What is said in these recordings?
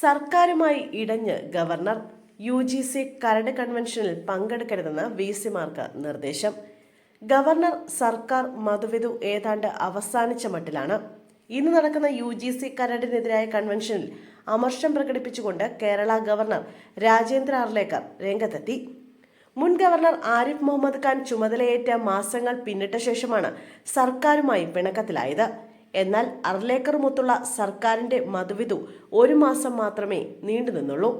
സർക്കാരുമായി ഇടഞ്ഞ് governor U G C കരട് കൺവെൻഷനിൽ പങ്കെടുക്കരുതെന്ന് വി സിമാർക്ക് നിർദ്ദേശം. ഗവർണർ സർക്കാർ മധുവിധു ഏതാണ്ട് അവസാനിച്ച മട്ടിലാണ്. ഇന്ന് നടക്കുന്ന യു ജി സി കരടിനെതിരായ കൺവെൻഷനിൽ അമർഷം പ്രകടിപ്പിച്ചുകൊണ്ട് കേരള ഗവർണർ രാജേന്ദ്ര അർലേക്കർ രംഗത്തെത്തി. മുൻ ഗവർണർ ആരിഫ് മുഹമ്മദ് ഖാൻ ചുമതലയേറ്റ മാസങ്ങൾ പിന്നിട്ട ശേഷമാണ് സർക്കാരുമായി പിണക്കത്തിലായത്. എന്നാൽ അർലേക്കറുമൊത്തുള്ള സർക്കാരിന്റെ മധുവിധു ഒരു മാസം മാത്രമേ നീണ്ടു നിന്നുള്ളൂ.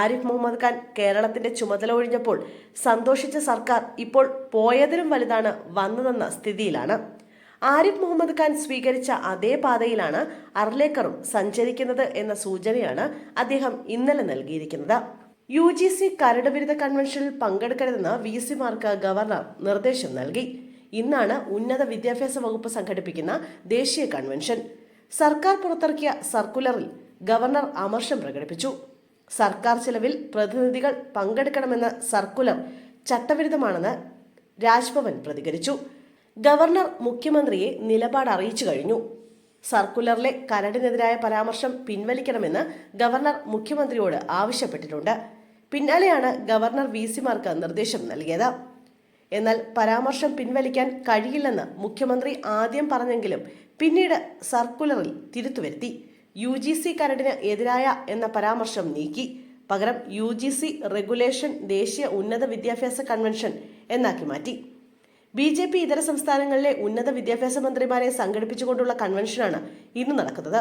ആരിഫ് മുഹമ്മദ് ഖാൻ കേരളത്തിന്റെ ചുമതല ഒഴിഞ്ഞപ്പോൾ സന്തോഷിച്ച സർക്കാർ ഇപ്പോൾ പോയതിലും വലുതാണ് വന്നതെന്ന സ്ഥിതിയിലാണ്. ആരിഫ് മുഹമ്മദ് ഖാൻ സ്വീകരിച്ച അതേ പാതയിലാണ് അർലേക്കറും സഞ്ചരിക്കുന്നത് എന്ന സൂചനയാണ് അദ്ദേഹം ഇന്നലെ നൽകിയിരിക്കുന്നത്. യു ജി സി കരട് ബിരുദ കൺവെൻഷനിൽ പങ്കെടുക്കരുതെന്ന് വി സിമാർക്ക് ഗവർണർ നിർദ്ദേശം നൽകി. ഇന്നാണ് ഉന്നത വിദ്യാഭ്യാസ വകുപ്പ് സംഘടിപ്പിക്കുന്ന ദേശീയ കൺവെൻഷൻ. സർക്കാർ പുറത്തിറക്കിയ സർക്കുലറിൽ ഗവർണർ അമർഷം പ്രകടിപ്പിച്ചു. സർക്കാർ ചെലവിൽ പ്രതിനിധികൾ പങ്കെടുക്കണമെന്ന സർക്കുലർ ചട്ടവിരുദ്ധമാണെന്ന് രാജ്ഭവൻ പ്രതികരിച്ചു. ഗവർണർ മുഖ്യമന്ത്രിയെ നിലപാട് അറിയിച്ചു കഴിഞ്ഞു. സർക്കുലറിലെ കരടിനെതിരായ പരാമർശം പിൻവലിക്കണമെന്ന് ഗവർണർ മുഖ്യമന്ത്രിയോട് ആവശ്യപ്പെട്ടിട്ടുണ്ട്. പിന്നാലെയാണ് ഗവർണർ വി സിമാർക്ക് നിർദ്ദേശം നൽകിയത്. എന്നാൽ പരാമർശം പിൻവലിക്കാൻ കഴിയില്ലെന്ന് മുഖ്യമന്ത്രി ആദ്യം പറഞ്ഞെങ്കിലും പിന്നീട് സർക്കുലറിൽ തിരുത്തുവരുത്തി യു ജി സി കരടിന് എതിരായ എന്ന പരാമർശം നീക്കി. പകരം യു ജി സി റെഗുലേഷൻ ദേശീയ ഉന്നത വിദ്യാഭ്യാസ കൺവെൻഷൻ എന്നാക്കി മാറ്റി. ബി ജെ പി ഇതര സംസ്ഥാനങ്ങളിലെ ഉന്നത വിദ്യാഭ്യാസ മന്ത്രിമാരെ സംഘടിപ്പിച്ചുകൊണ്ടുള്ള കൺവെൻഷനാണ് ഇന്ന് നടക്കുന്നത്.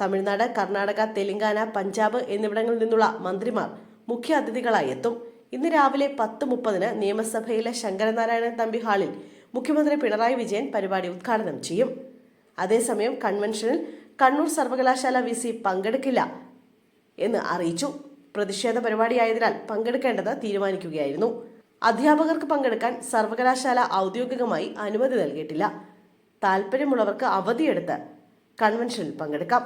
തമിഴ്നാട് കർണാടക തെലങ്കാന പഞ്ചാബ് എന്നിവിടങ്ങളിൽ നിന്നുള്ള മന്ത്രിമാർ മുഖ്യ അതിഥികളായി എത്തും. ഇന്ന് രാവിലെ പത്ത് മുപ്പതിന് നിയമസഭയിലെ ശങ്കരനാരായണൻ തമ്പി ഹാളിൽ മുഖ്യമന്ത്രി പിണറായി വിജയൻ പരിപാടി ഉദ്ഘാടനം ചെയ്യും. അതേസമയം കൺവെൻഷനിൽ കണ്ണൂർ സർവകലാശാല വി സി പങ്കെടുക്കില്ല എന്ന് അറിയിച്ചു. പ്രതിഷേധ പരിപാടിയായതിനാൽ പങ്കെടുക്കേണ്ടത് തീരുമാനിക്കുകയായിരുന്നു. അധ്യാപകർക്ക് പങ്കെടുക്കാൻ സർവകലാശാല ഔദ്യോഗികമായി അനുമതി നൽകിയിട്ടില്ല. താല്പര്യമുള്ളവർക്ക് അവധിയെടുത്ത് കൺവെൻഷനിൽ പങ്കെടുക്കാം.